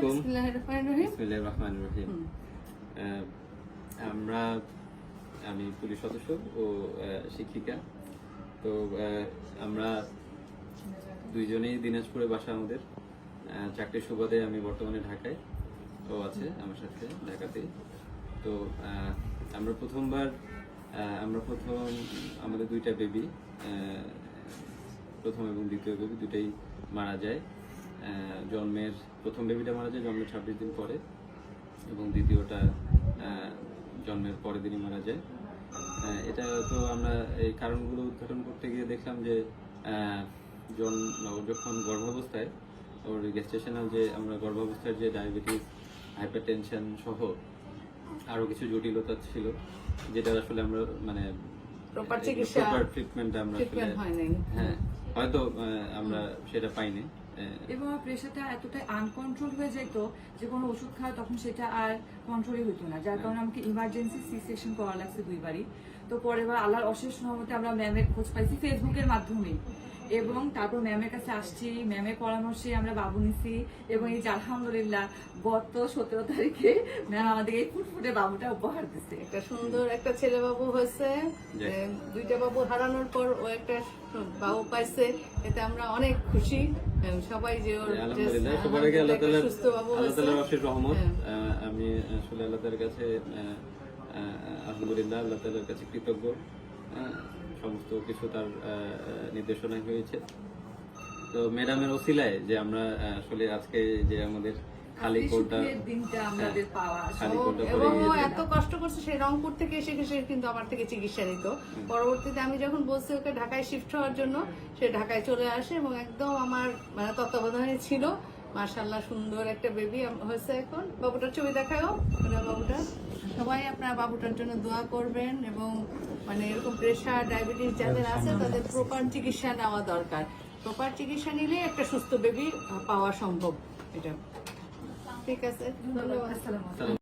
আলাইকুম। বিসমিল্লাহির রহমানির রহিম। আমরা আমি পুলিশ সদস্য ও শিক্ষিকা। তো আমরা দুইজনেই দিনাজপুরে বাসা আমাদের। চাকরির সুবাদে আমি বর্তমানে ঢাকায় ও আছে আমার সাথে ঢাকাতেই। তো আমরা প্রথমবার আমরা প্রথম আমাদের দুইটা বেবি প্রথম এবং দ্বিতীয় বেবি দুটাই মারা যায়। জন্মের প্রথম বেবিটা মারা যায় জন্মের ছাব্বিশ দিন পরে এবং দ্বিতীয়টা জন্মের পরের দিনই মারা যায়। এটা তো আমরা এই কারণগুলো উদ্ঘাটন করতে গিয়ে দেখলাম যে আহ, জন- ও যখন গর্ভাবস্থায় ওর গেস্টেশনাল যে আমরা গর্ভাবস্থায় যে ডায়াবেটিস হাইপার টেনশন সহ আরও কিছু জটিলতা ছিল যেটা আসলে আমরা মানে চিকিৎসা, ট্রিটমেন্ট আমরা আসলে হ্যাঁ হয়তো আমরা সেটা পাইনি। আহ, এবং প্রেশারটা এতটাই আনকন্ট্রোল হয়ে যেত যে কোনো ওষুধ খাওয়া তখন সেটা আর কন্ট্রোলই হতো না। যার কারণে আমাকে ইমার্জেন্সি সি সেকশন করা লাগছে দুইবারই। তো পরের বার আল্লাহর অশেষ রহমতে আমরা ম্যামের খোঁজ পাইছি ফেসবুকের মাধ্যমে। এবং তারপর ম্যামের কাছে আসছি ম্যামের পরামর্শে আমরা বাবু নিছি এবং এই যে আলহামদুলিল্লাহ গত সতেরো তারিখে ম্যাম আমাদেরকে এই ফুটফুটে বাবুটা উপহার দিচ্ছে একটা সুন্দর একটা ছেলে বাবু হয়েছে দুইটা বাবু হারানোর পর ও একটা বাবু পাইছে এতে আমরা অনেক খুশি। সবাই যে ওর যে- আলহামদুলিল্লাহ সবার আগে আল্লাহ একটা তাআলার সুস্থ বাবু আল্লাহ হয়েছে। রহমত। হ্যাঁ। আমি আসলে আল্লাহ কাছে আলহামদুলিল্লাহ আল্লাহ তালার কাছে কৃতজ্ঞ। সমস্ত কিছু তার নির্দেশনায় হয়েছে। তো ম্যাডামের ওসিলায় যে আমরা আসলে আজকে যে আমাদের খালি সুখের দিনটা আমাদের পাওয়া। এবং ও এত কষ্ট করছে সেই রংপুর থেকে এসে সে কিন্তু আমার থেকে চিকিৎসা নিত। পরবর্তীতে আমি যখন বলছি ওকে ঢাকায় শিফট হওয়ার জন্য সে ঢাকায় চলে আসে এবং একদম আমার মানে তত্ত্বাবধানে ছিল। মার্শাল্লাহ সুন্দর একটা বেবি হয়েছে এখন। বাবুটার ছবি দেখাও বাবুটা। সবাই আপনার বাবুটার জন্য দোয়া করবেন এবং মানে এরকম প্রেশার ডায়াবেটিস যাদের আছে তাদের প্রপার চিকিৎসা নেওয়া দরকার। প্রপার চিকিৎসা নিলে একটা সুস্থ বেবি পাওয়া সম্ভব। এটা ঠিক আছে ধন্যবাদ।